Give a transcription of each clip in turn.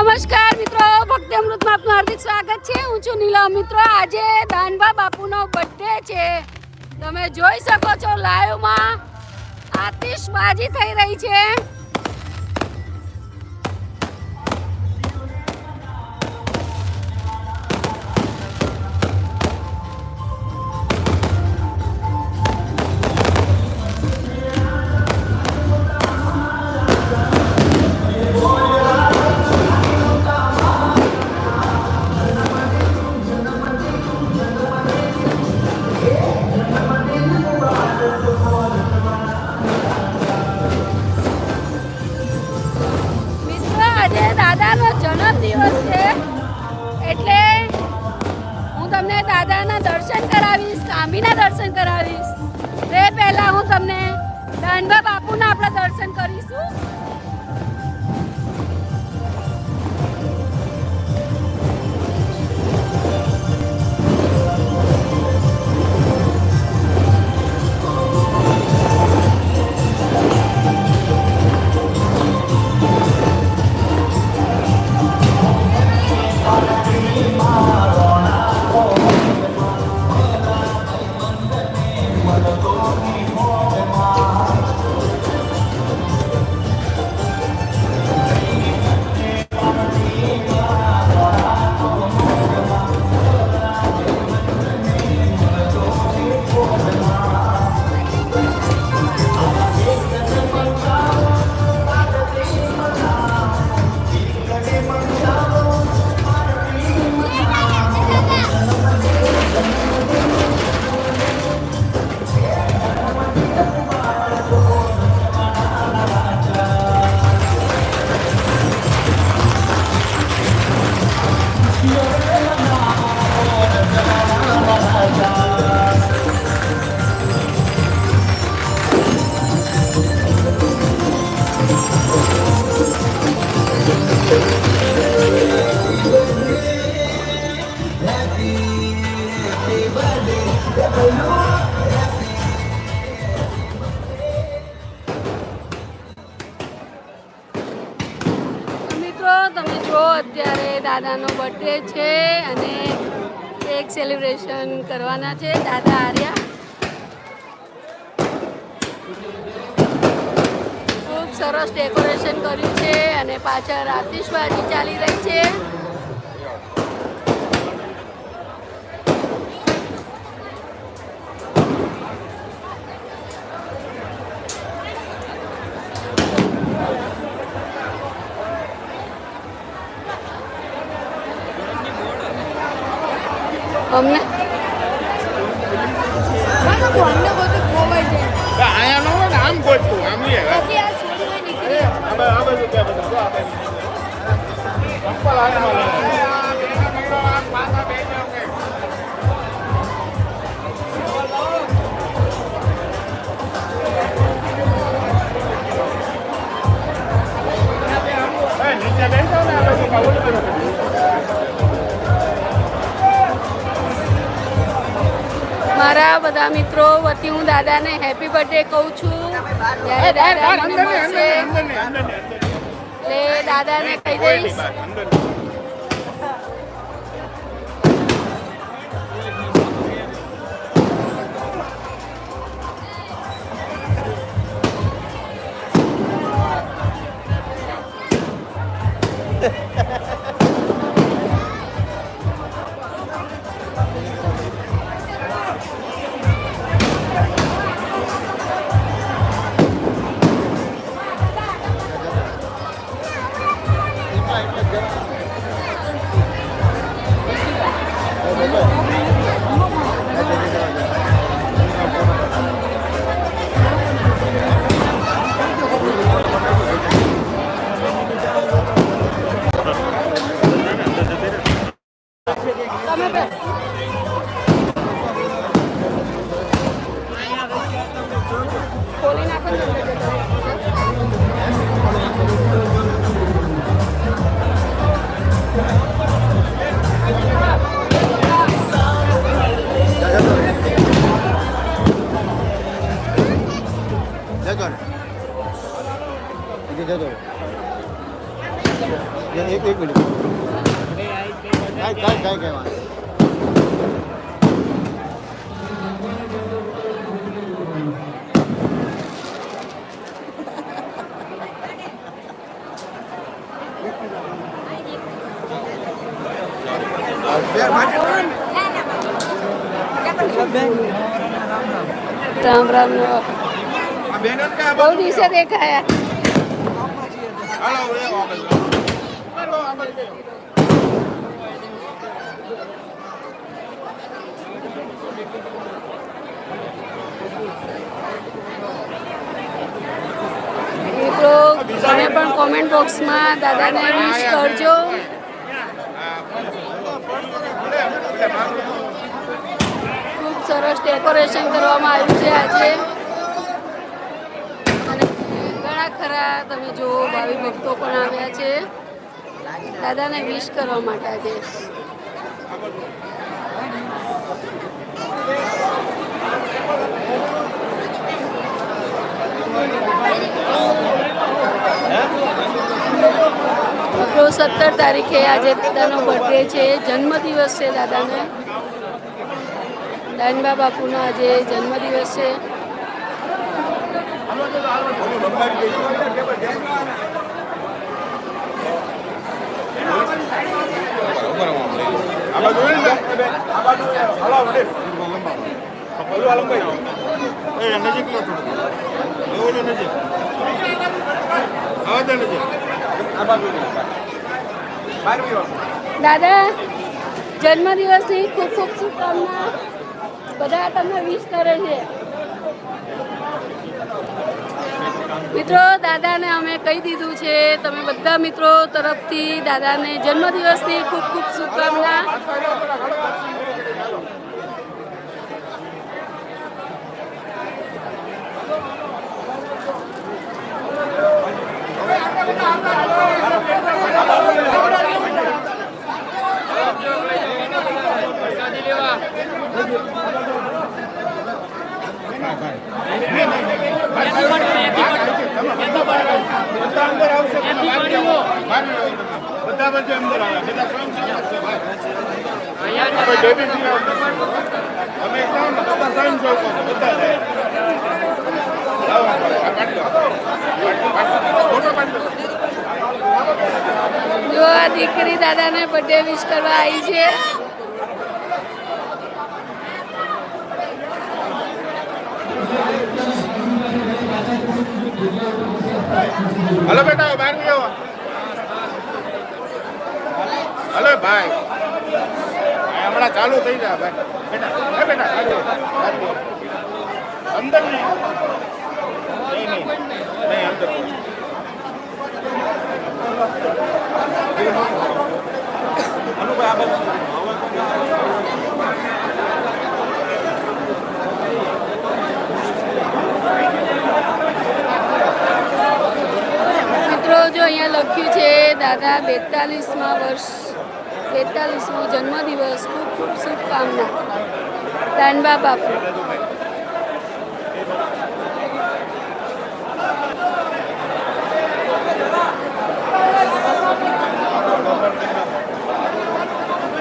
નમસ્કાર મિત્રો, ભક્તિ અમૃતમાં આપનું હાર્દિક સ્વાગત છે. હું છું નીલમ મિત્રો. આજે દાનબા બાપુનો બર્થડે છે. તમે જોઈ શકો છો લાઈવમાં આતિશબાજી થઈ રહી છે. તમને દાનબા બાપુના આપણે દર્શન કરીશું. અત્યારે દાદાનો બર્થડે છે અને કેક સેલિબ્રેશન કરવાના છે. દાદા આર્યા. ખૂબ સરસ ડેકોરેશન કર્યું છે અને પાછળ આતિશબાજી ચાલી રહી છે. અમને અહીંયા બધા મિત્રો વતી હું દાદાને હેપી બર્થડે કહું છું. ત્યારે દાદા. એટલે દાદાને કહી દઈશ. એક મિનિટ. કાંઈ કાંઈ કાંઈ કાંઈ રામ રામ બહુ દિવસે દેખાયા હાલો એ આગળ હાલો આગળ મિત્રો, તમે પણ કોમેન્ટ બોક્સમાં દાદાને વિશ કરજો. ખૂબ સરસ ડેકોરેશન કરવામાં આવ્યું છે આજે. અને ઘણા ખરા તમે જો ભાવિ ભક્તો પણ આવ્યા છે. દાદાને વિશ કરવા માટે આજે. તો સત્તર તારીખે આજે દાદાનો બર્થડે છે. જન્મદિવસ છે દાદાને. દાનબા બાપુનો આજે જન્મદિવસ છે. આ બાજુ ને આ બાજુ હાલો વડે બોલો હાલો ભાઈ એ નજીક લો થોડું નજીક આવા નજીક દાદા, જન્મદિવસની ખૂબ ખૂબ શુભકામના. બધા તમને વિશ કરે છે. મિત્રો, દાદાને અમે કહી દીધું છે, તમે બધા મિત્રો તરફથી દાદાને જન્મદિવસની ખૂબ ખૂબ શુભકામના. અંદર આવશે બધા. બધા અંદર આવે બધા દીકરી દાદાને બર્થડે વિશ કરવા આવી છે હલો બેટા બહાર નહીં આવો હલો ભાઈ. હમણાં ચાલુ થઈ જાય ભાઈ. બેટા બેટા. અંદર નહીં. નહીં અંદર અનુભાઈ, આ બાજુ. મિત્રો જો અહીંયા લખ્યું છે દાદા બેતાલીસમાં વર્ષ બેતાલીસમો જન્મદિવસ ખૂબ ખૂબ શુભકામના. દાનબા બાપુ.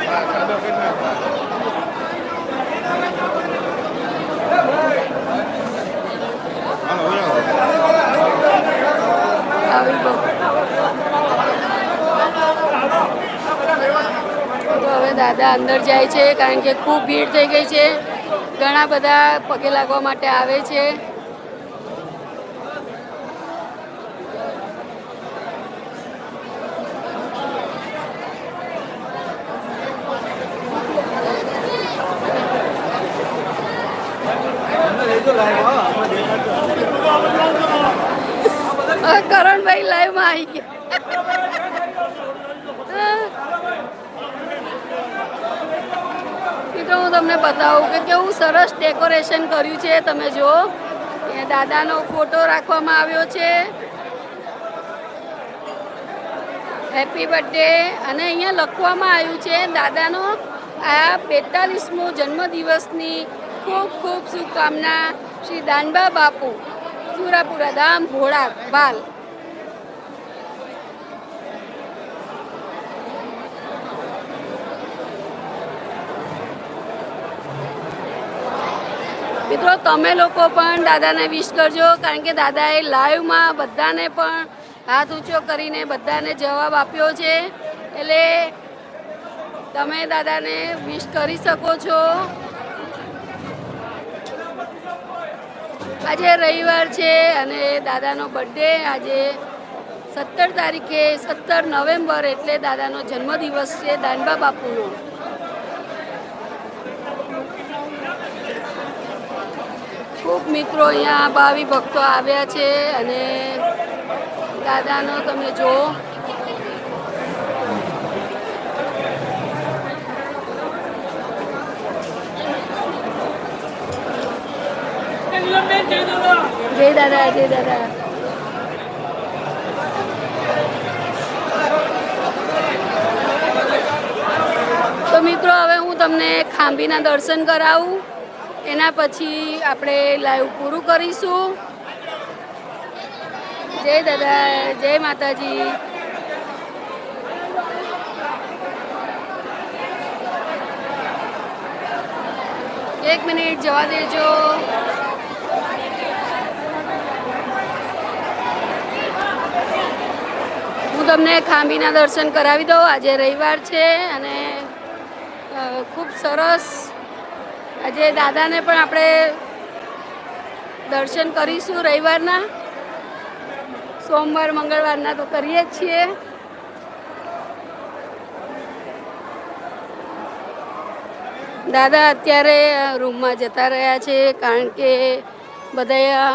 હા, સાદો કરી નાખો. હાલો, હવે આવો. આવી બહુ તો હવે દાદા અંદર જાય છે કારણ કે ખૂબ ભીડ થઈ ગઈ છે. ઘણા બધા પગે લાગવા માટે આવે છે. કરણભાઈ લાઈવમાં આવી ગયા મિત્રો હું તમને બતાવું કે કેવું સરસ ડેકોરેશન કર્યું છે, તમે જુઓ. એ દાદાનો ફોટો રાખવામાં આવ્યો છે. હેપી બર્થડે અને અહીંયા લખવામાં આવ્યું છે, દાદાનો આ બેતાલીસમો જન્મદિવસની ખૂબ ખૂબ શુભકામના. શ્રી દાનબા બાપુ, સુરાપુરા ધામ, ભોળા બાલ. મિત્રો, તમે લોકો પણ દાદાને વિશ કરજો, કારણ કે દાદાએ લાઈવમાં બધાને પણ હાથ ઊંચો કરીને બધાને જવાબ આપ્યો છે. એટલે તમે દાદાને વિશ કરી શકો છો. આજે રવિવાર છે અને દાદાનો બર્થડે આજે સત્તર તારીખે સત્તર નવેમ્બર એટલે દાદાનો જન્મદિવસ છે દાનબા બાપુનો ખૂબ મિત્રો અહીંયા ભાવિ ભક્તો આવ્યા છે અને દાદાનો તમે જુઓ. જય દાદા જય દાદા. તો મિત્રો, હવે હું તમને ખાંભીના દર્શન કરાવું. એના પછી આપણે લાઈવ પૂરું કરીશું. જય દાદા, જય માતાજી. એક મિનિટ જવા દેજો. હું તમને ખાંભીના દર્શન કરાવી દઉં. આજે રવિવાર છે અને ખૂબ સરસ આજે દાદાને પણ આપણે દર્શન કરીશું રવિવારના. સોમવાર, મંગળવારના તો કરીએ જ છીએ. દાદા અત્યારે રૂમમાં જતા રહ્યા છે કારણ કે બધા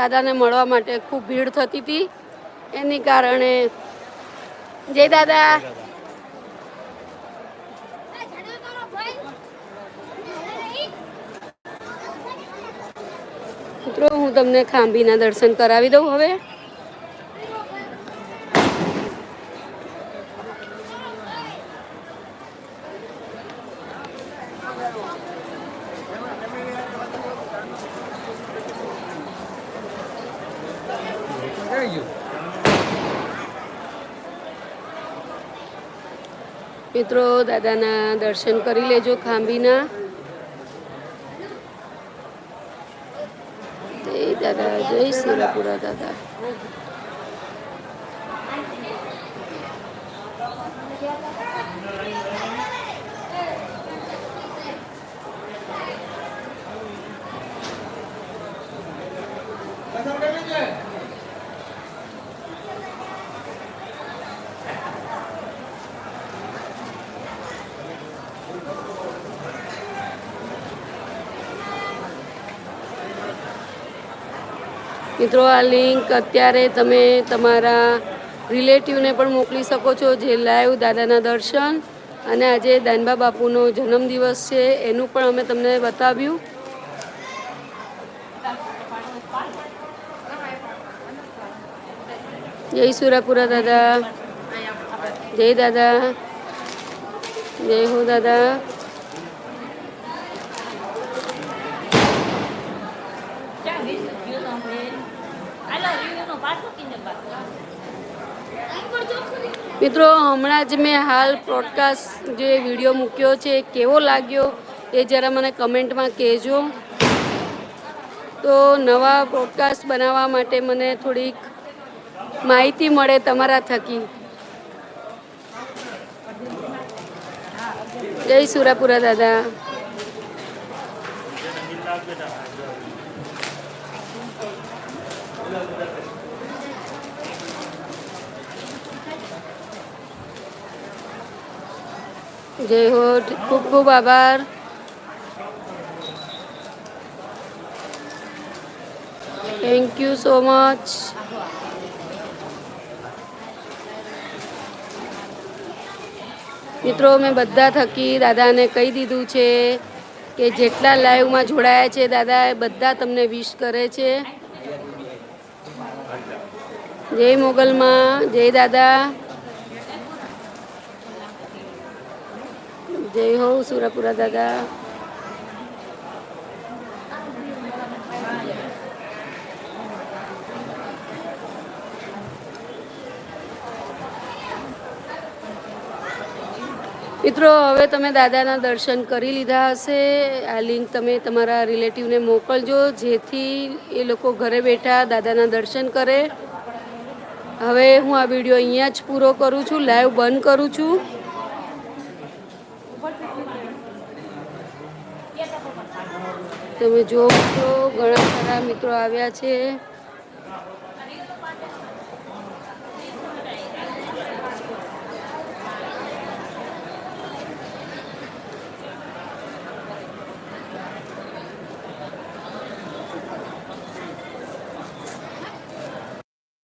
દાદાને મળવા માટે ખૂબ ભીડ થતી હતી. એની કારણે જય દાદા મિત્રો હું તમને ખાંભીના દર્શન કરાવી દઉં હવે. મિત્રો દાદાના દર્શન કરી લેજો ખાંભીના જય દાદા જય શિરાપુરા દાદા મિત્રો, આ લિંક અત્યારે તમે તમારા રિલેટિવને પણ મોકલી શકો છો જે લાઈવ દાદાના દર્શન. અને આજે દાનબા બાપુનો જન્મદિવસ છે, એનું પણ અમે તમને બતાવ્યું. જય સુરાપુરા દાદા. જય દાદા. જય હો દાદા. મિત્રો, હમણાં જ મેં હાલ પ્રોડકાસ્ટ જે વીડિયો મૂક્યો છે, કેવો લાગ્યો એ જરા મને કમેન્ટમાં કહેજો. તો નવા પ્રોડકાસ્ટ બનાવવા માટે મને થોડીક માહિતી મળે તમારા થકી. જય સુરાપુરા દાદા. જય હો ખૂબ ખૂબ આભાર. થેન્ક યુ સો મચ મિત્રો, મેં બધા થકી દાદાને કહી દીધું છે કે જેટલા લાઈવમાં જોડાયા છે દાદા, એ બધા તમને વિશ કરે છે. જય મોગલમાં, જય દાદા. જય હો સુરાપુરા દાદા. મિત્રો, હવે તમે દાદાના દર્શન કરી લીધા હશે. આ લિંક તમે તમારા રિલેટિવને મોકલજો, જેથી એ લોકો ઘરે બેઠા દાદાના દર્શન કરે. હવે હું આ વીડિયો અહીંયા જ પૂરો કરું છું, લાઈવ બંધ કરું છું. તમે જો તો ઘણા સારા મિત્રો આવ્યા છે.